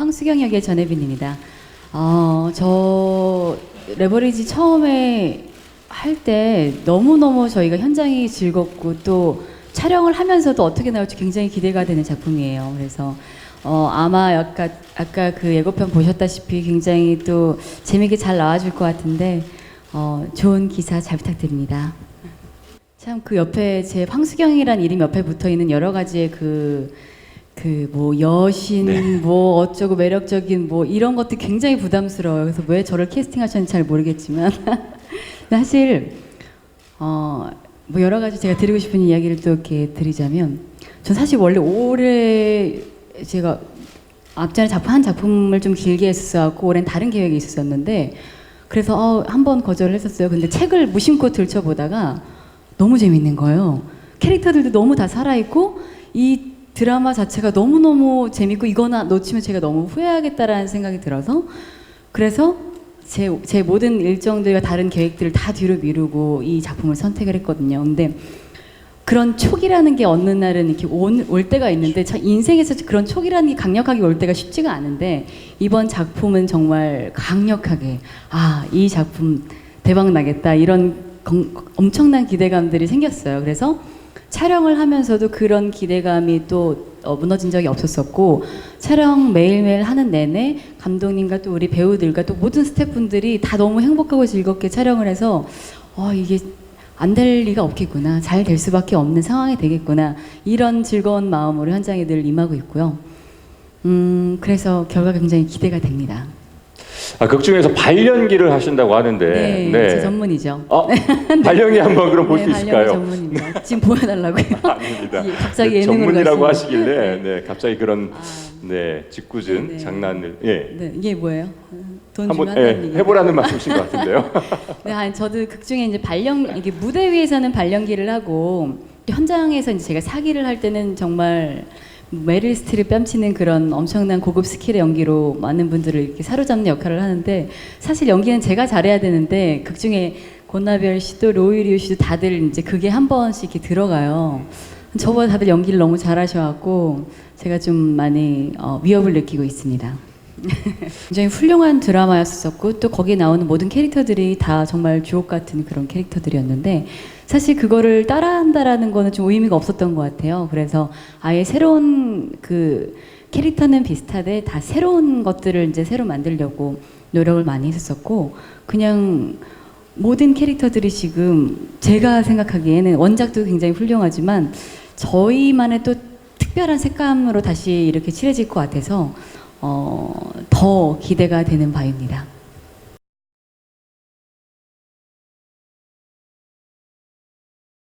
황수경 역의 전혜빈입니다. 어, 저 레버리지 처음에 할 때 너무너무 저희가 현장이 즐겁고 또 촬영을 하면서도 어떻게 나올지 굉장히 기대가 되는 작품이에요. 그래서 어, 아마 아까, 아까 그 예고편 보셨다시피 굉장히 또 재미있게 잘 나와줄 것 같은데 어, 좋은 기사 잘 부탁드립니다. 참 그 옆에 제 황수경이란 이름 옆에 붙어 있는 여러 가지의 그 그 뭐 여신 뭐 어쩌고 매력적인 뭐 이런 것들 굉장히 부담스러워요. 그래서 왜 저를 캐스팅하셨는지 잘 모르겠지만 사실 어 뭐 여러 가지 제가 드리고 싶은 이야기를 또 이렇게 드리자면 전 사실 원래 올해 제가 앞전에 작품 한 작품을 좀 길게 했었고 올해는 다른 계획이 있었었는데 그래서 어, 한번 거절을 했었어요. 근데 책을 무심코 들춰보다가 너무 재밌는 거예요. 캐릭터들도 너무 다 살아있고 이 드라마 자체가 너무너무 재밌고 이거나 놓치면 제가 너무 후회하겠다라는 생각이 들어서 그래서 제, 제 모든 일정들과 다른 계획들을 다 뒤로 미루고 이 작품을 선택을 했거든요. 근데 그런 촉이라는 게 어느 날은 이렇게 온, 올 때가 있는데 참 인생에서 그런 촉이라는 게 강력하게 올 때가 쉽지가 않은데 이번 작품은 정말 강력하게 아 이 작품 대박 나겠다 이런 건- 엄청난 기대감들이 생겼어요. 그래서 촬영을 하면서도 그런 기대감이 또 어, 무너진 적이 없었었고 촬영 매일매일 하는 내내 감독님과 또 우리 배우들과 또 모든 스태프분들이 다 너무 행복하고 즐겁게 촬영을 해서 어, 이게 안 될 리가 없겠구나. 잘 될 수밖에 없는 상황이 되겠구나. 이런 즐거운 마음으로 현장에 늘 임하고 있고요. 음, 그래서 결과가 굉장히 기대가 됩니다. 아, 극 중에서 발연기를 하신다고 하는데. 네, 제 전문이죠. 어, 발연기 한번 그럼 볼수 네, 발령이 있을까요? 전문입니다. 지금 보여달라고요. 아닙니다. 예, 갑자기 네, 예능으로 전문이라고 가시는- 하시길래 네, 갑자기 그런 아, 네, 짓궂은 네. 장난을 예. 네, 이게 뭐예요? 돈 한번 주면 예, 한다는 얘기. 해보라는 말씀이신 것 같은데요. 네, 아니, 저도 극 중에 이제 발령 이게 무대 위에서는 발연기를 하고 현장에서 이제 제가 사기를 할 때는 정말 메릴 스트립 뺨치는 그런 엄청난 고급 스킬의 연기로 많은 분들을 이렇게 사로잡는 역할을 하는데 사실 연기는 제가 잘해야 되는데 극 중에 권나별 씨도 로이리오 씨도 다들 이제 그게 한 번씩 이렇게 들어가요. 저보다 다들 연기를 너무 잘하셔갖고 제가 좀 많이 어, 위협을 느끼고 있습니다. 굉장히 훌륭한 드라마였었고 또 거기에 나오는 모든 캐릭터들이 다 정말 주옥 같은 그런 캐릭터들이었는데 사실 그거를 따라한다라는 거는 좀 의미가 없었던 것 같아요. 그래서 아예 새로운 그 캐릭터는 비슷하되 다 새로운 것들을 이제 새로 만들려고 노력을 많이 했었고 그냥 모든 캐릭터들이 지금 제가 생각하기에는 원작도 굉장히 훌륭하지만 저희만의 또 특별한 색감으로 다시 이렇게 칠해질 것 같아서 어, 더 기대가 되는 바입니다.